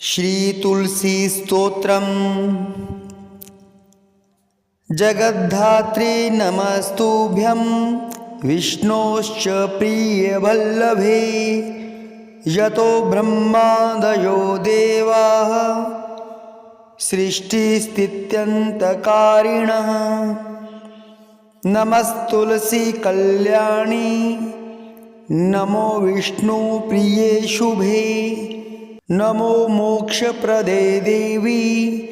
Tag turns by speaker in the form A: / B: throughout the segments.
A: श्रीतुलसीस्तोत्रम्। जगद्धात्रे नमस्तुभ्यं विष्णोश्च प्रियवल्लभे यतो ब्रह्मादयो देवाः सृष्टिस्थित्यन्तकारिणः। नमस्तुलसीकल्याणी नमो विष्णुप्रिये शुभे नमो मोक्षप्रदे देवी,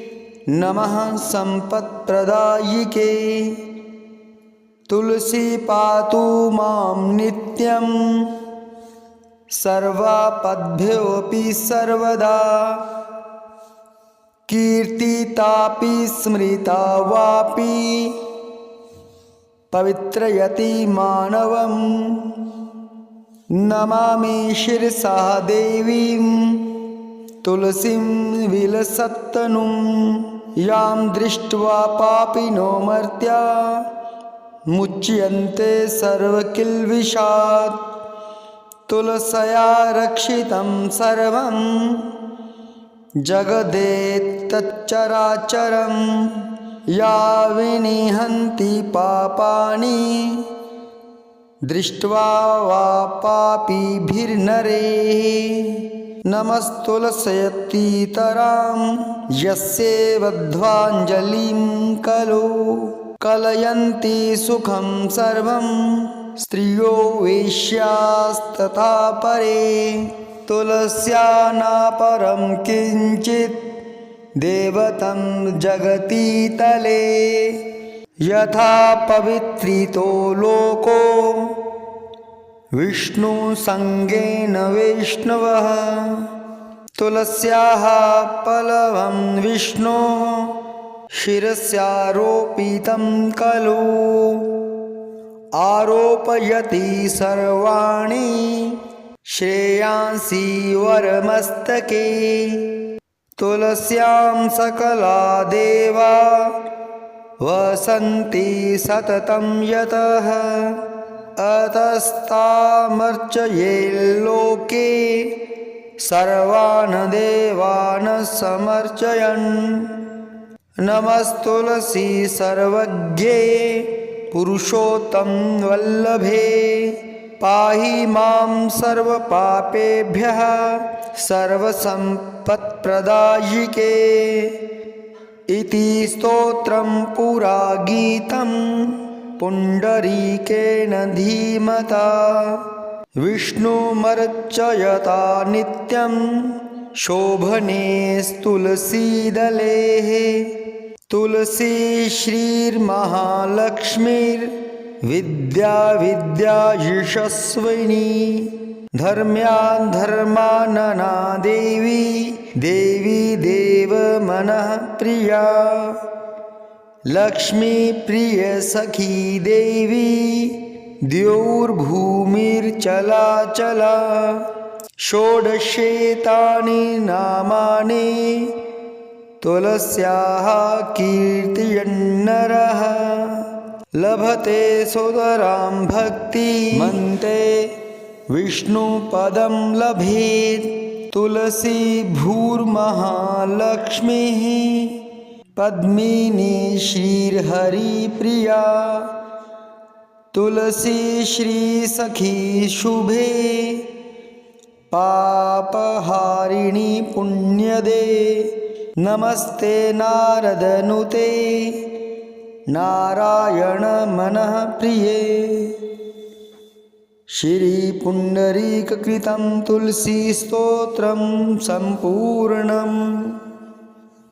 A: नमः सम्पत्प्रदायिके। तुलसी पातु माँ नित्यं, सर्वापद्भ्योऽपि सर्वदा। कीर्तितापि स्मृता वापि, पवित्रयति मानवम्। नमामि शिरसा देवीं तुलसीं विलसत्तनुं यां दृष्ट्वा पापिनो मर्त्या मुच्यन्ते सर्वकिल्बिषात्। तुलसया रक्षितं सर्वं जगदेतच्चराचरं या विनिहन्ति पापानि। दृष्ट्वा वा पापीभिर्नरे नमस्तुलसयतीतरां यस्येवध्वाञ्जलिं खलु। कलयन्ति सुखं सर्वं स्त्रियो वेश्यास्तथा परे। तुलस्या नापरं किञ्चित् देवतं जगति तले यथा पवित्रितो लोको विष्णुसङ्गेन वैष्णवः तुलस्याः पलवं विष्णो शिरस्यारोपितं खलु। आरोपयति सर्वाणि श्रेयांसि वरमस्तके। तुलस्यां सकला देवा वसन्ति सततं यतः अतस्तामर्चयेल्लोके सर्वान् देवान् समर्चयन्। नमस्तुलसी सर्वज्ञे पुरुषोत्तं वल्लभे, पाहि माँ सर्वपापेभ्यः सर्वसम्पत्प्रदायिके। इति स्तोत्रं पुरा गीतं पुण्डरीकेण धीमता। विष्णुमर्चयता नित्यं। शोभने स्तुलसीदलेः तुलसी श्रीर्महालक्ष्मीर्विद्या विद्या यशस्विनी धर्म्यान् धर्मानना देवी देवी देवमनः प्रिया लक्ष्मीप्रियसखी देवी द्यौर्भूमिर्चलाचला षोडशेतानि नामानि तुलस्याः कीर्तयन्नरः। लभते सोदरां भक्तिमन्ते विष्णुपदं लभेत् तुलसी भूर्महालक्ष्मीः पद्मिनी श्रीर्हरिप्रिया तुलसी श्रीसखी शुभे पापहारिणि पुण्यदे नमस्ते नारदनुते नारायणमनः प्रिये। श्रीपुण्डरीककृतं तुलसीस्तोत्रं सम्पूर्णम्